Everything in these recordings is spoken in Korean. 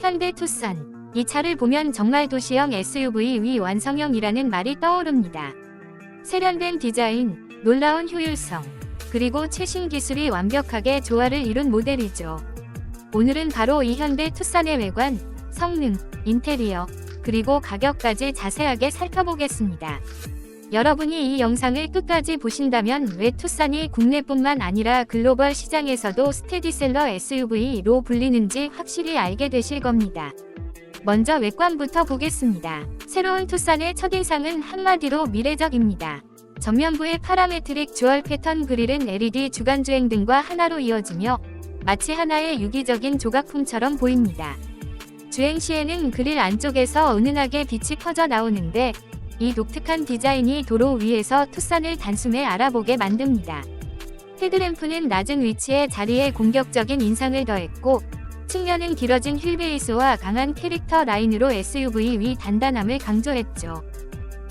현대 투싼. 이 차를 보면 정말 도시형 SUV 위 완성형이라는 말이 떠오릅니다. 세련된 디자인, 놀라운 효율성, 그리고 최신 기술이 완벽하게 조화를 이룬 모델이죠. 오늘은 바로 이 현대 투싼의 외관, 성능, 인테리어, 그리고 가격까지 자세하게 살펴보겠습니다. 여러분이 이 영상을 끝까지 보신다면 왜 투싼이 국내뿐만 아니라 글로벌 시장에서도 스테디셀러 SUV로 불리는지 확실히 알게 되실 겁니다. 먼저 외관부터 보겠습니다. 새로운 투싼의 첫인상은 한마디로 미래적입니다. 전면부의 파라메트릭 주얼 패턴 그릴은 LED 주간주행 등과 하나로 이어지며 마치 하나의 유기적인 조각품처럼 보입니다. 주행 시에는 그릴 안쪽에서 은은하게 빛이 퍼져 나오는데 이 독특한 디자인이 도로 위에서 투싼을 단숨에 알아보게 만듭니다. 헤드램프는 낮은 위치에 자리에 공격적인 인상을 더했고 측면은 길어진 휠베이스와 강한 캐릭터 라인으로 SUV 위 단단함을 강조했죠.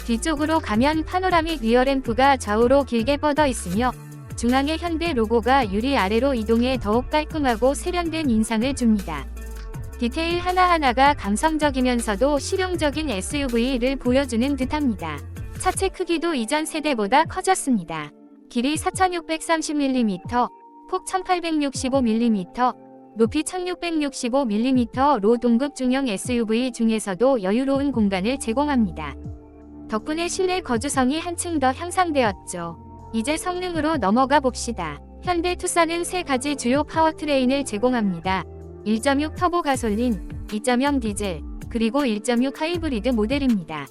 뒤쪽으로 가면 파노라믹 리어램프가 좌우로 길게 뻗어 있으며 중앙의 현대 로고가 유리 아래로 이동해 더욱 깔끔하고 세련된 인상을 줍니다. 디테일 하나하나가 감성적이면서도 실용적인 SUV를 보여주는 듯합니다. 차체 크기도 이전 세대보다 커졌습니다. 길이 4630mm, 폭 1865mm, 높이 1665mm로 동급 중형 SUV 중에서도 여유로운 공간을 제공합니다. 덕분에 실내 거주성이 한층 더 향상되었죠. 이제 성능으로 넘어가 봅시다. 현대 투싼은 세 가지 주요 파워트레인을 제공합니다. 1.6 터보 가솔린, 2.0 디젤, 그리고 1.6 하이브리드 모델입니다.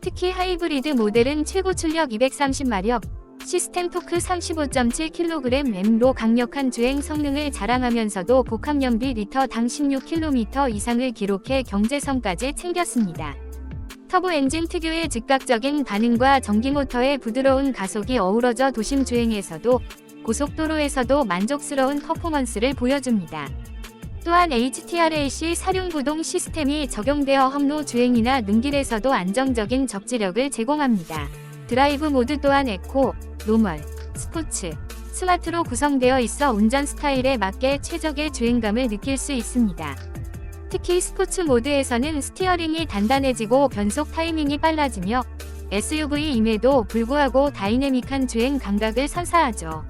특히 하이브리드 모델은 최고 출력 230마력, 시스템 토크 35.7kgm로 강력한 주행 성능을 자랑하면서도 복합 연비 리터당 16km 이상을 기록해 경제성까지 챙겼습니다. 터보 엔진 특유의 즉각적인 반응과 전기 모터의 부드러운 가속이 어우러져 도심 주행에서도 고속도로에서도 만족스러운 퍼포먼스를 보여줍니다. 또한 HTRAC 사륜구동 시스템이 적용되어 험로 주행이나 눈길에서도 안정적인 적지력을 제공합니다. 드라이브 모드 또한 에코, 노멀, 스포츠, 스마트로 구성되어 있어 운전 스타일에 맞게 최적의 주행감을 느낄 수 있습니다. 특히 스포츠 모드에서는 스티어링이 단단해지고 변속 타이밍이 빨라지며 SUV임에도 불구하고 다이내믹한 주행 감각을 선사하죠.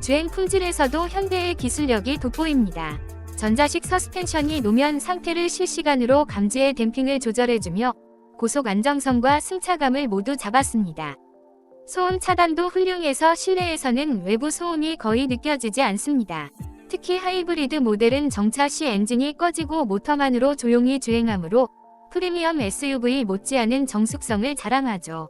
주행 품질에서도 현대의 기술력이 돋보입니다. 전자식 서스펜션이 노면 상태를 실시간으로 감지해 댐핑을 조절해주며 고속 안정성과 승차감을 모두 잡았습니다. 소음 차단도 훌륭해서 실내에서는 외부 소음이 거의 느껴지지 않습니다. 특히 하이브리드 모델은 정차 시 엔진이 꺼지고 모터만으로 조용히 주행하므로 프리미엄 SUV 못지않은 정숙성을 자랑하죠.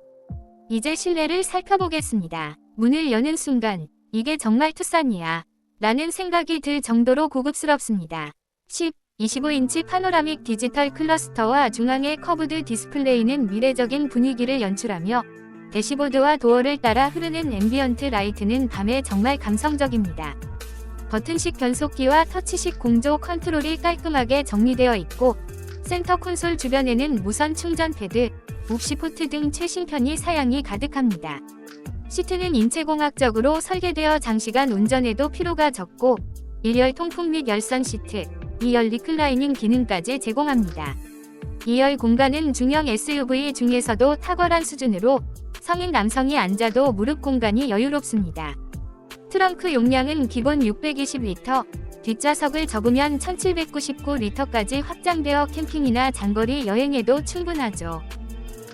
이제 실내를 살펴보겠습니다. 문을 여는 순간 이게 정말 투싼이야. 라는 생각이 들 정도로 고급스럽습니다. 10, 25인치 파노라믹 디지털 클러스터와 중앙의 커브드 디스플레이는 미래적인 분위기를 연출하며 대시보드와 도어를 따라 흐르는 앰비언트 라이트는 밤에 정말 감성적입니다. 버튼식 변속기와 터치식 공조 컨트롤이 깔끔하게 정리되어 있고 센터 콘솔 주변에는 무선 충전 패드, 옵시 포트 등 최신 편의 사양이 가득합니다. 시트는 인체공학적으로 설계되어 장시간 운전에도 피로가 적고 1열 통풍 및 열선 시트, 2열 리클라이닝 기능까지 제공합니다. 2열 공간은 중형 SUV 중에서도 탁월한 수준으로 성인 남성이 앉아도 무릎 공간이 여유롭습니다. 트렁크 용량은 기본 620리터, 뒷좌석을 접으면 1799리터까지 확장되어 캠핑이나 장거리 여행에도 충분하죠.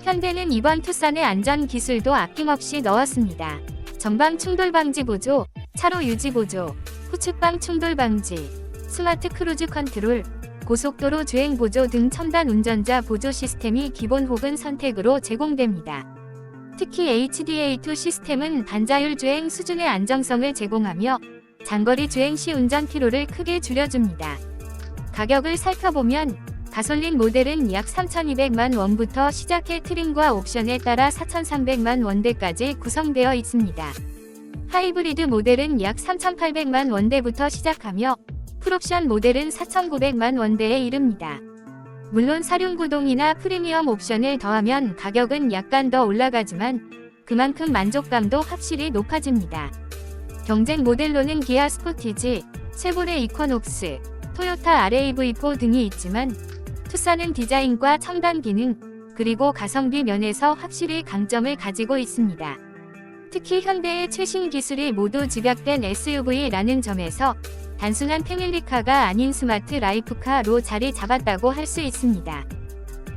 현대는 이번 투싼의 안전 기술도 아낌없이 넣었습니다. 전방 충돌 방지 보조, 차로 유지 보조, 후측방 충돌 방지, 스마트 크루즈 컨트롤, 고속도로 주행 보조 등 첨단 운전자 보조 시스템이 기본 혹은 선택으로 제공됩니다. 특히 HDA2 시스템은 반자율 주행 수준의 안정성을 제공하며 장거리 주행 시 운전 피로를 크게 줄여줍니다. 가격을 살펴보면 가솔린 모델은 약 3,200만 원부터 시작해 트림과 옵션에 따라 4,300만 원대까지 구성되어 있습니다. 하이브리드 모델은 약 3,800만 원대부터 시작하며 풀옵션 모델은 4,900만 원대에 이릅니다. 물론 사륜구동이나 프리미엄 옵션을 더하면 가격은 약간 더 올라가지만 그만큼 만족감도 확실히 높아집니다. 경쟁 모델로는 기아 스포티지, 쉐보레 이쿼녹스, 토요타 RAV4 등이 있지만 투싼은 디자인과 첨단 기능, 그리고 가성비 면에서 확실히 강점을 가지고 있습니다. 특히 현대의 최신 기술이 모두 집약된 SUV라는 점에서 단순한 패밀리카가 아닌 스마트 라이프카로 자리 잡았다고 할 수 있습니다.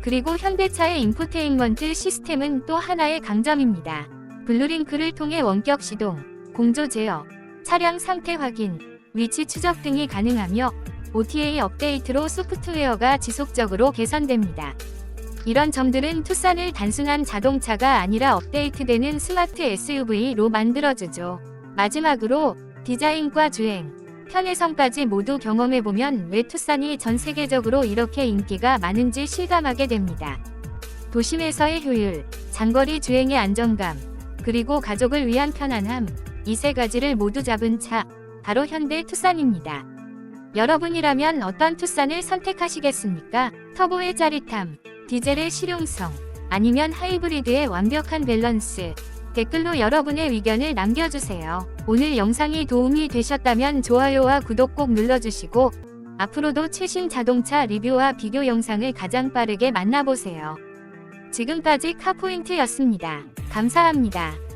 그리고 현대차의 인포테인먼트 시스템은 또 하나의 강점입니다. 블루링크를 통해 원격 시동, 공조 제어, 차량 상태 확인, 위치 추적 등이 가능하며 OTA 업데이트로 소프트웨어가 지속적으로 개선됩니다. 이런 점들은 투싼을 단순한 자동차가 아니라 업데이트되는 스마트 SUV로 만들어주죠. 마지막으로 디자인과 주행, 편의성까지 모두 경험해보면 왜 투싼이 전 세계적으로 이렇게 인기가 많은지 실감하게 됩니다. 도심에서의 효율, 장거리 주행의 안정감, 그리고 가족을 위한 편안함, 이 세 가지를 모두 잡은 차, 바로 현대 투싼입니다. 여러분이라면 어떤 투싼을 선택하시겠습니까? 터보의 짜릿함, 디젤의 실용성, 아니면 하이브리드의 완벽한 밸런스. 댓글로 여러분의 의견을 남겨주세요. 오늘 영상이 도움이 되셨다면 좋아요와 구독 꼭 눌러주시고, 앞으로도 최신 자동차 리뷰와 비교 영상을 가장 빠르게 만나보세요. 지금까지 카포인트였습니다. 감사합니다.